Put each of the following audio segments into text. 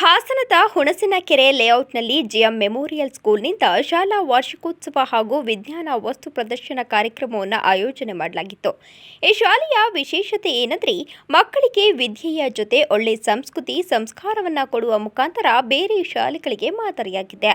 ಹಾಸನದ ಹುಣಸಿನಕೆರೆ ಲೇಔಟ್ನಲ್ಲಿ GM memorial ಸ್ಕೂಲ್ನಿಂದ ಶಾಲಾ ವಾರ್ಷಿಕೋತ್ಸವ ಹಾಗೂ ವಿಜ್ಞಾನ ವಸ್ತು ಪ್ರದರ್ಶನ ಕಾರ್ಯಕ್ರಮವನ್ನು ಆಯೋಜನೆ ಮಾಡಲಾಗಿತ್ತು. ಈ ಶಾಲೆಯ ವಿಶೇಷತೆ ಏನಂದ್ರೆ, ಮಕ್ಕಳಿಗೆ ವಿದ್ಯೆಯ ಜೊತೆ ಒಳ್ಳೆ ಸಂಸ್ಕೃತಿ, ಸಂಸ್ಕಾರವನ್ನು ಕೊಡುವ ಮುಖಾಂತರ ಬೇರೆ ಶಾಲೆಗಳಿಗೆ ಮಾದರಿಯಾಗಿದೆ.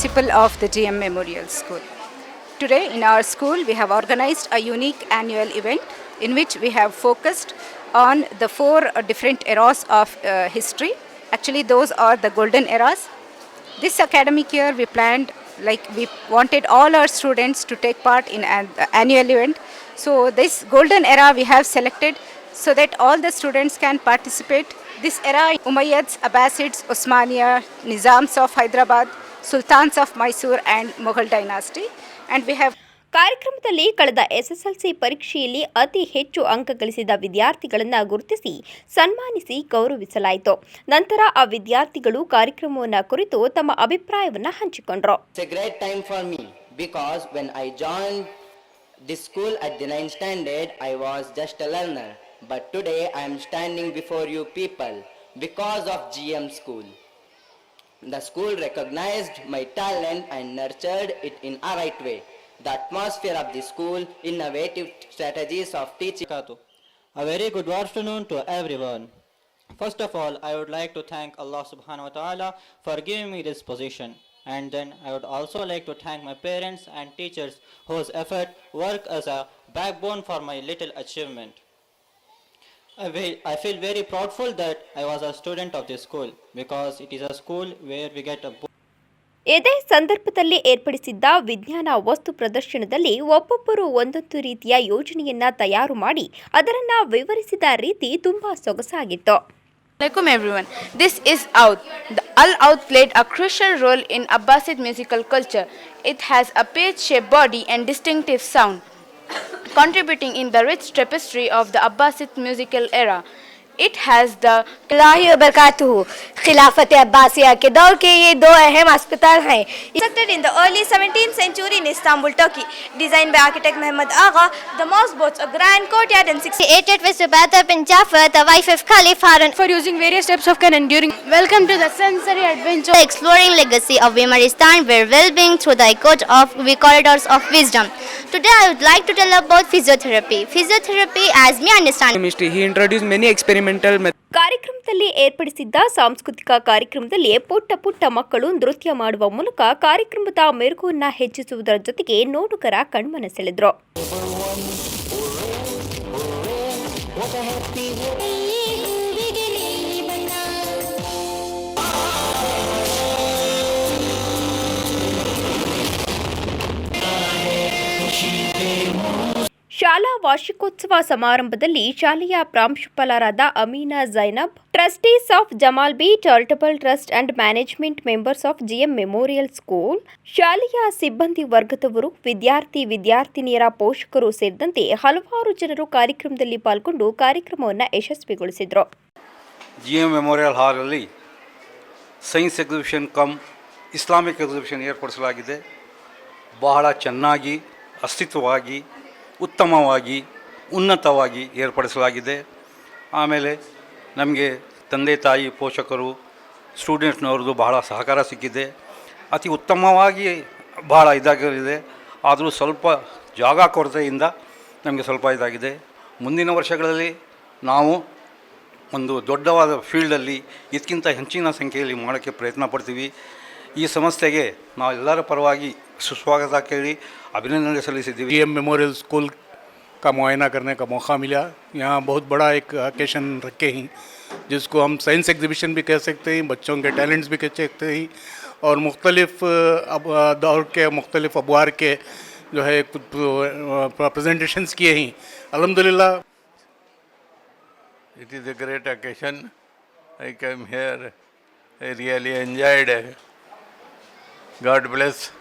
Principal of the GM Memorial School. Today in our school we have organized a unique annual event in which we have focused on the four different eras of uh, history. Actually those are the golden eras. This academic year we planned like we wanted all our students to take part in an annual event. So this golden era we have selected so that all the students can participate. This era Umayyads, Abbasids, Osmania, Nizams of Hyderabad, Sultans of Mysore and Mughal dynasty and we have ಕಾರ್ಯಕ್ರಮದಲ್ಲಿ ಕಳೆದ SSLC ಪರೀಕ್ಷೆಯಲ್ಲಿ ಅತಿ ಹೆಚ್ಚು ಅಂಕ ಗಳಿಸಿದ ವಿದ್ಯಾರ್ಥಿಗಳನ್ನು ಗುರುತಿಸಿ ಸನ್ಮಾನಿಸಿ ಗೌರವಿಸಲಾಯಿತು ನಂತರ ಆ ವಿದ್ಯಾರ್ಥಿಗಳು ಕಾರ್ಯಕ್ರಮವನ್ನು ಕುರಿತು ತಮ್ಮ ಅಭಿಪ್ರಾಯವನ್ನು ಹಂಚಿಕೊಂಡರು It's a great time for me because when I joined this school at the 9th standard, I was just a learner. But today I am standing before you people because of GM school. The school recognized my talent and nurtured it in a right way. The atmosphere of the school, innovative strategies of teaching. A very good afternoon to everyone. First of all, I would like to thank Allah subhanahu wa ta'ala for giving me this position. And then I would also like to thank my parents and teachers whose effort work as a backbone for my little achievement. I ve- I feel very proudful that I was a student of this school because it is a school where we get a book. ಇದೇ ಸಂದರ್ಭದಲ್ಲಿ ಏರ್ಪಡಿಸಿದ್ದ ವಿಜ್ಞಾನ ವಸ್ತು ಪ್ರದರ್ಶನದಲ್ಲಿ ಒಬ್ಬೊಬ್ಬರು ಒಂದೊಂದು ರೀತಿಯ ಯೋಜನೆಯನ್ನ ತಯಾರು ಮಾಡಿ ಅದರನ್ನ ವಿವರಿಸಿದ ರೀತಿ ತುಂಬಾ ಸೊಗಸಾಗಿತ್ತು Welcome everyone. This is Oud. The Al Oud played a crucial role in Abbasid musical culture. It has a page-shaped body and distinctive sound, contributing in the rich tapestry of the Abbasid musical era It has the अल्लाह बरकातहू खिलाफत अब्बासिया के दौर के ये दो अहम अस्पताल हैं constructed in the early 17th century in Istanbul, Turkey. Designed by architect Mehmed Agha, the mosque boasts a grand courtyard and six created with Subata bin Jafar, the wife of Caliph Harun, for using various types of can enduring. Welcome to the sensory adventure. the exploring legacy of Vimaristan where well-being through the echoes of the corridors of wisdom. Today I would like to tell about physiotherapy. Physiotherapy as me understand chemistry. He introduced many experimental ಕಾರ್ಯಕ್ರಮದಲ್ಲಿ ಏರ್ಪಡಿಸಿದ್ದ ಸಾಂಸ್ಕೃತಿಕ ಕಾರ್ಯಕ್ರಮದಲ್ಲಿ ಪುಟ್ಟ ಪುಟ್ಟ ಮಕ್ಕಳು ನೃತ್ಯ ಮಾಡುವ ಮೂಲಕ ಕಾರ್ಯಕ್ರಮದ ಮೆರುಗನ್ನ ಹೆಚ್ಚಿಸುವುದರ ಜೊತೆಗೆ ನೋಡುಗರ ಕಣ್ಮನ ಸೆಳೆದ್ರು. ವಾರ್ಷಿಕೋತ್ಸವ ಸಮಾರಂಭದಲ್ಲಿ ಶಾಲೆಯ ಪ್ರಾಂಶುಪಾಲರಾದ Amina Zainab, trustees of Jamal B charitable trust and management members of GM memorial school, ಶಾಲೆಯ ಸಿಬ್ಬಂದಿ ವರ್ಗದವರು, ವಿದ್ಯಾರ್ಥಿ ವಿದ್ಯಾರ್ಥಿನಿಯರ ಪೋಷಕರು ಸೇರಿದಂತೆ ಹಲವಾರು ಜನರು ಕಾರ್ಯಕ್ರಮದಲ್ಲಿ ಪಾಲ್ಗೊಂಡು ಕಾರ್ಯಕ್ರಮವನ್ನು ಯಶಸ್ವಿಗೊಳಿಸಿದರು. ಜಿಎಂ ಮೆಮೋರಿಯಲ್ ಹಾಲಲ್ಲಿ science exhibition cum, Islamic exhibition ಏರ್ಪಡಿಸಲಾಗಿದೆ. ಬಹಳ ಚೆನ್ನಾಗಿ, ಅಸ್ತಿತ್ವವಾಗಿ ಉತ್ತಮವಾಗಿ, ಉನ್ನತವಾಗಿ ಏರ್ಪಡಿಸಲಾಗಿದೆ. ಆಮೇಲೆ ನಮಗೆ ತಂದೆ ತಾಯಿ ಪೋಷಕರು, ಸ್ಟೂಡೆಂಟ್ಸ್ನವ್ರದ್ದು ಬಹಳ ಸಹಕಾರ ಸಿಕ್ಕಿದೆ. ಅತಿ ಉತ್ತಮವಾಗಿ ಬಹಳ ಇದಾಗಿದೆ ಆದರೂ ಸ್ವಲ್ಪ ಜಾಗ ಕೊರತೆಯಿಂದ ನಮಗೆ ಸ್ವಲ್ಪ ಇದಾಗಿದೆ. ಮುಂದಿನ ವರ್ಷಗಳಲ್ಲಿ ನಾವು ಒಂದು ದೊಡ್ಡವಾದ ಫೀಲ್ಡಲ್ಲಿ ಇದಕ್ಕಿಂತ ಹೆಚ್ಚಿನ ಸಂಖ್ಯೆಯಲ್ಲಿ ಮಾಡೋಕ್ಕೆ ಪ್ರಯತ್ನ ಪಡ್ತೀವಿ. ಈ ಸಂಸ್ಥೆಗೆ ನಾವು ಎಲ್ಲರ ಪರವಾಗಿ ಸುಸ್ವಾಗತ ಕೇಳಿ ಅಭಿನಂದನೆ ಸಲ್ಲಿಸಿದ್ದೀವಿ एम मेमोरियल स्कूल का मुआयना करने का मौका मिला यहाँ बहुत बड़ा एक ओकेशन रखे हैं जिसको हम साइंस एग्जीबिशन भी कह सकते हैं बच्चों के टैलेंट्स भी कह सकते हैं और मुख्तलिफ अब दौर के मुख्तलिफ अबवार के जो है कुछ प्रेजेंटेशंस किए हैं अल्हम्दुलिल्लाह It is a great occasion. I came here. I really enjoyed. God bless